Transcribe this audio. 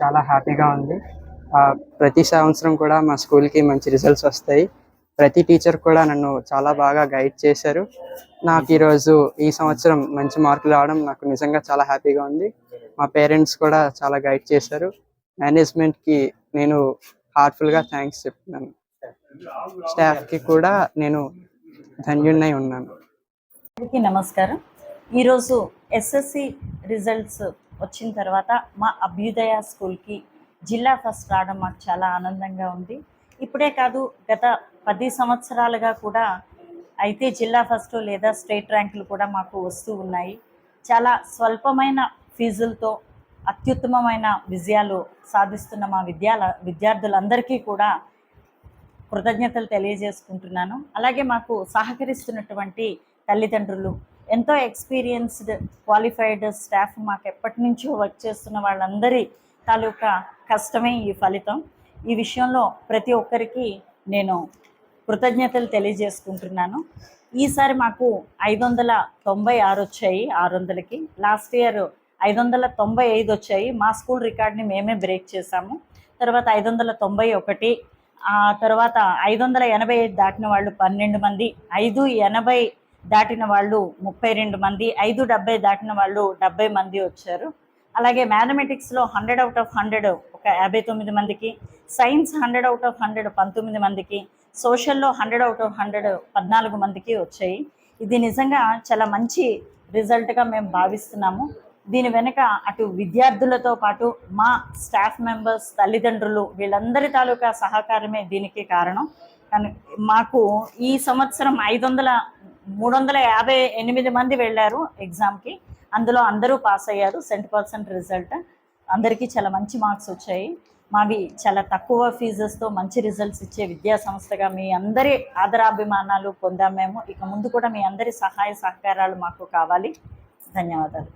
చాలా హ్యాపీగా ఉంది. ప్రతి సంవత్సరం కూడా మా స్కూల్కి మంచి రిజల్ట్స్ వస్తాయి. ప్రతి టీచర్ కూడా నన్ను చాలా బాగా గైడ్ చేశారు. నాకు ఈరోజు ఈ సంవత్సరం మంచి మార్కులు రావడం నాకు నిజంగా చాలా హ్యాపీగా ఉంది. మా పేరెంట్స్ కూడా చాలా గైడ్ చేశారు. మేనేజ్మెంట్కి నేను హార్ట్ఫుల్గా థ్యాంక్స్ చెప్తున్నాను. స్టాఫ్కి కూడా నేను ధన్యున్నై ఉన్నాను. అందరికీ నమస్కారం. ఈరోజు ఎస్ఎస్సి రిజల్ట్స్ వచ్చిన తర్వాత మా అభ్యుదయ స్కూల్కి జిల్లా ఫస్ట్ రావడం మాకు చాలా ఆనందంగా ఉంది. ఇప్పుడే కాదు గత పది సంవత్సరాలుగా కూడా అయితే జిల్లా ఫస్ట్ లేదా స్టేట్ ర్యాంకులు కూడా మాకు వస్తూ ఉన్నాయి. చాలా స్వల్పమైన ఫీజులతో అత్యుత్తమమైన విజయాలు సాధిస్తున్న మా విద్యాల విద్యార్థులందరికీ కూడా కృతజ్ఞతలు తెలియజేసుకుంటున్నాను. అలాగే మాకు సహకరిస్తున్నటువంటి తల్లిదండ్రులు ఎంతో ఎక్స్పీరియన్స్డ్ క్వాలిఫైడ్ స్టాఫ్ మాకు ఎప్పటి నుంచో వర్క్ చేస్తున్న వాళ్ళందరి తాలూకా కష్టమే ఈ ఫలితం. ఈ విషయంలో ప్రతి ఒక్కరికి నేను కృతజ్ఞతలు తెలియజేసుకుంటున్నాను. ఈసారి మాకు ఐదు వందల తొంభై ఆరు వచ్చాయి ఆరు వందలకి. లాస్ట్ ఇయర్ ఐదు వందల తొంభై ఐదు వచ్చాయి. మా స్కూల్ రికార్డ్ని మేమే బ్రేక్ చేశాము. తర్వాత ఐదు వందల తొంభై ఒకటి ఆ తర్వాత ఐదు వందల ఎనభై ఐదు దాటిన వాళ్ళు పన్నెండు మంది ఐదు ఎనభై దాటిన వాళ్ళు ముప్పై రెండు మంది ఐదు డెబ్బై దాటిన వాళ్ళు డెబ్బై మంది వచ్చారు. అలాగే మ్యాథమెటిక్స్లో హండ్రెడ్ అవుట్ ఆఫ్ హండ్రెడ్ ఒక యాభై తొమ్మిది మందికి science hundred out of hundred పంతొమ్మిది మందికి సోషల్లో హండ్రెడ్ అవుట్ ఆఫ్ హండ్రెడ్ పద్నాలుగు మందికి వచ్చాయి. ఇది నిజంగా చాలా మంచి రిజల్ట్గా మేము భావిస్తున్నాము. దీని వెనుక అటు విద్యార్థులతో పాటు మా స్టాఫ్ మెంబర్స్ తల్లిదండ్రులు వీళ్ళందరి తాలూకా సహకారమే దీనికి కారణం. కానీ మాకు ఈ సంవత్సరం ఐదు వందల మూడు వందల యాభై ఎనిమిది మంది వెళ్ళారు ఎగ్జామ్కి. అందులో అందరూ పాస్ అయ్యారు సెంట్ పర్సెంట్ రిజల్ట్. అందరికీ చాలా మంచి మార్క్స్ వచ్చాయి. మావి చాలా తక్కువ ఫీజెస్తో మంచి రిజల్ట్స్ ఇచ్చే విద్యా సంస్థగా మీ అందరి ఆదరాభిమానాలు పొందాం మేము. ఇక ముందు కూడా మీ అందరి సహాయ సహకారాలు మాకు కావాలి. ధన్యవాదాలు.